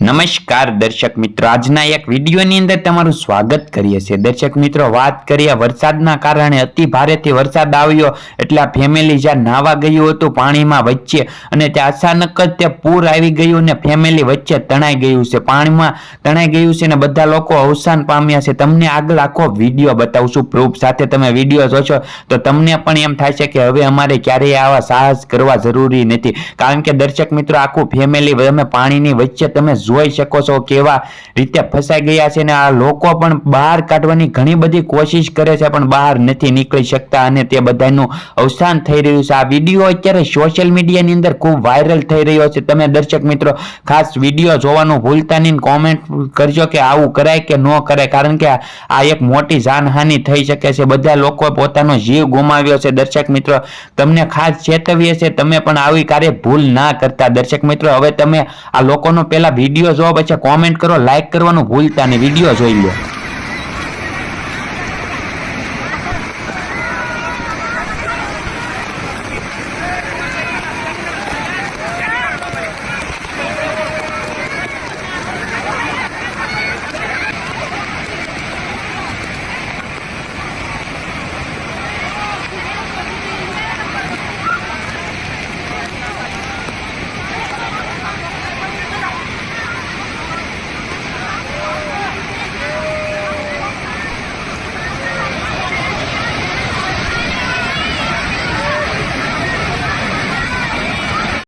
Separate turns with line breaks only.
નમસ્કાર દર્શક મિત્રો, આજના એક વિડીયોની અંદર તમારું સ્વાગત કરીએ છીએ. દર્શક મિત્રો, વાત કરીએ વરસાદના કારણે અતિ ભારેથી વરસાદ આવ્યો એટલે આ ફેમિલી જ્યાં નાવા ગયું હતું પાણીમાં વચ્ચે અને ત્યાં અચાનક જ તે પૂર આવી ગયું ને ફેમિલી વચ્ચે તણાઈ ગયું છે. પાણીમાં તણાઈ ગયું છે ને બધા લોકો અવસાન પામ્યા છે. તમને આગળ આખો વીડિયો બતાવશું. પ્રૂફ સાથે તમે વીડિયો જોશો તો તમને પણ એમ થાય છે કે હવે અમારે ક્યારેય આવા સાહસ કરવા જરૂરી નથી. કારણ કે દર્શક મિત્રો, આખું ફેમિલી તમે પાણીની વચ્ચે તમે જોઈ શકો છો કેવા રીતે ફસાઈ ગયા છે ને આ લોકો પણ બહાર કાઢવાની ઘણી બધી કોશિશ કરે છે, પણ બહાર નથી નીકળી શકતા અને તે બધાનું અવસાન થઈ રહ્યું છે. આ વીડિયો અત્યારે સોશિયલ મીડિયાની અંદર ખૂબ વાયરલ થઈ રહ્યો છે. તમે દર્શક મિત્રો, ખાસ વીડિયો જોવાનું ભૂલતા નહીં કોમેન્ટ કરજો કે આવું કરાય કે ન કરાય, કારણ કે આ એક મોટી જાનહાનિ થઈ શકે છે. બધા લોકો પોતાનો જીવ ગુમાવ્યો છે. દર્શક મિત્રો, તમને ખાસ ચેતવીએ છે. તમે પણ આવી કાર્ય ભૂલ ના કરતા. દર્શક મિત્રો, હવે તમે આ લોકોનો પહેલા વીડિયો જોવો પછી કોમેન્ટ કરો લાઈક કરવાનું ભૂલતા નહીં વીડિયો જોઈ લો.